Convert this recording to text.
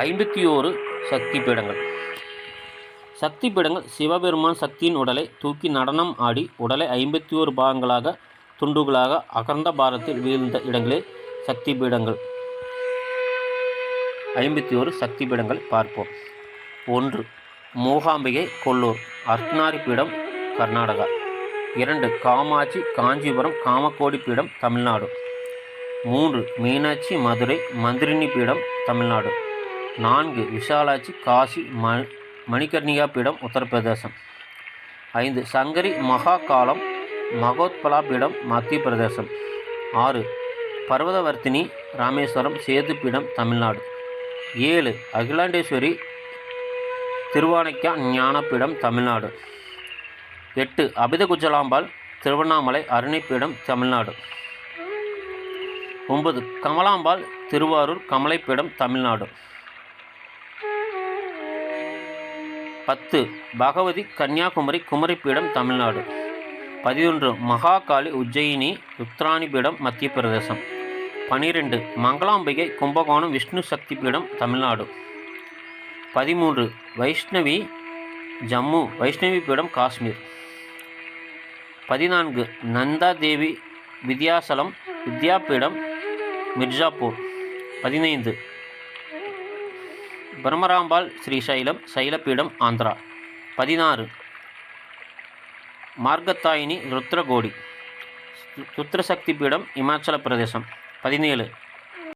ஐம்பத்தி ஓரு சக்தி பீடங்கள் சக்தி பீடங்கள் சிவபெருமான் சக்தியின் உடலை தூக்கி நடனம் ஆடி உடலை ஐம்பத்தி ஓரு பாகங்களாக துண்டுகளாக அகர்ந்த பாரத்தில் வீழ்ந்த இடங்களே சக்தி பீடங்கள் ஐம்பத்தி ஓரு சக்தி பீடங்கள் பார்ப்போம். ஒன்று மூகாம்பிகை கொல்லூர் அர்த்தநாரி பீடம் கர்நாடகா. இரண்டு காமாட்சி காஞ்சிபுரம் காமக்கோடி பீடம் தமிழ்நாடு. மூன்று மீனாட்சி மதுரை மந்திரினி பீடம் தமிழ்நாடு. நான்கு விஷாலாட்சி காசி ம மணிகர்ணிகா பீடம் உத்தரப்பிரதேசம். ஐந்து சங்கரி மகாகாலம் மகோத்பலா பீடம் மத்திய பிரதேசம் ஆறு பர்வதவர்த்தினி ராமேஸ்வரம் சேது பீடம் தமிழ்நாடு. ஏழு அகிலாண்டேஸ்வரி திருவானைக்கா ஞானப்பீடம் தமிழ்நாடு. எட்டு அபிதகுஜலாம்பாள் திருவண்ணாமலை அருணைப்பீடம் தமிழ்நாடு. ஒன்பது கமலாம்பாள் திருவாரூர் கமலைப்பீடம் தமிழ்நாடு. பத்து. பகவதி கன்னியாகுமரி குமரிப்பீடம் தமிழ்நாடு. பதினொன்று. மகாகாளி உஜ்ஜயினி உத்ராணி பீடம் மத்திய பிரதேசம் பனிரெண்டு. மங்களாம்பிகை கும்பகோணம் விஷ்ணு சக்தி பீடம் தமிழ்நாடு. பதிமூன்று. வைஷ்ணவி ஜம்மு வைஷ்ணவி பீடம் காஷ்மீர். பதினான்கு. நந்தா தேவி வித்யாசலம் வித்யாபீடம் மிர்ஜாப்பூர் பதினைந்து. பிரம்மராம்பாள் ஸ்ரீசைலம் சைலப்பீடம் ஆந்திரா. பதினாறு. மார்கத்தாயினி ருத்ரகோடி. ருத்ரசக்தி பீடம் இமாச்சல பிரதேசம். பதினேழு.